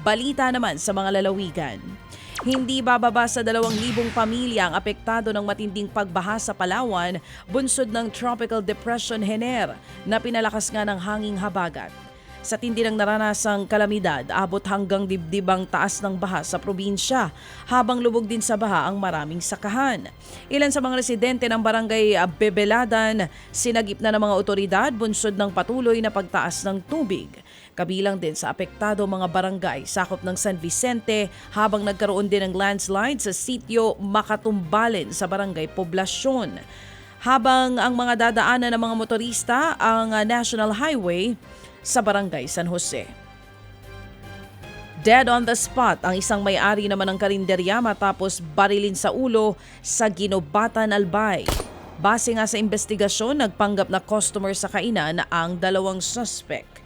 Balita naman sa mga lalawigan. Hindi bababa sa 2,000 pamilya ang apektado ng matinding pagbaha sa Palawan, bunsod ng Tropical Depression Hener na pinalakas nga ng hanging habagat. Sa tindi ng naranasang kalamidad, abot hanggang dibdibang taas ng baha sa probinsya, habang lubog din sa baha ang maraming sakahan. Ilan sa mga residente ng barangay Bebeladan, sinagip na ng mga otoridad bunsod ng patuloy na pagtaas ng tubig. Kabilang din sa apektado mga barangay sakop ng San Vicente habang nagkaroon din ng landslide sa sitio Makatumbalen sa barangay Poblasyon. Habang ang mga dadaanan ng mga motorista ang National Highway sa barangay San Jose. Dead on the spot ang isang may-ari naman ng karinderya matapos barilin sa ulo sa Ginobatan, Albay. Base nga sa investigasyon, nagpanggap na customer sa kainan ang dalawang suspect.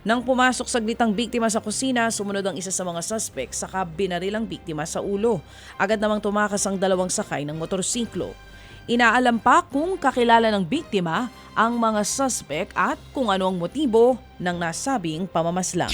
Nang pumasok saglit ang biktima sa kusina, sumunod ang isa sa mga suspect saka binaril ang biktima sa ulo. Agad namang tumakas ang dalawang sakay ng motorsiklo. Inaalam pa kung kakilala ng biktima ang mga suspect at kung ano ang motibo ng nasabing pamamaslang.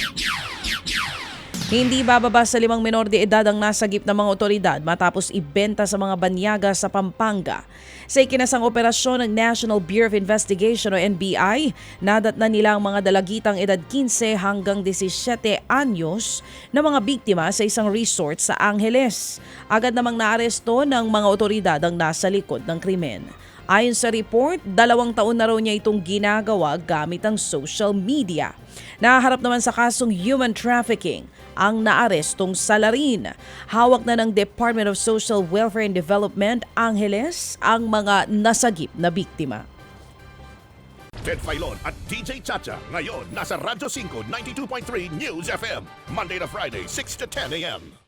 Hindi bababa sa limang menor de edad ang nasagip ng mga otoridad matapos ibenta sa mga banyaga sa Pampanga. Sa ikinasang operasyon ng National Bureau of Investigation o NBI, nadat na nila ang mga dalagitang edad 15 hanggang 17 anyos na mga biktima sa isang resort sa Angeles. Agad namang naaresto ng mga otoridad ang nasa likod ng krimen. Ayon sa report, dalawang taon na raw niya itong ginagawa gamit ang social media. Naharap naman sa kasong human trafficking ang naarestong salarin. Hawak na ng Department of Social Welfare and Development, Angeles, ang mga nasagip na biktima. Ted Filon at DJ Chacha. Ngayon, nasa Radyo 5, 92.3 News FM. Monday to Friday, 6 to 10 a.m.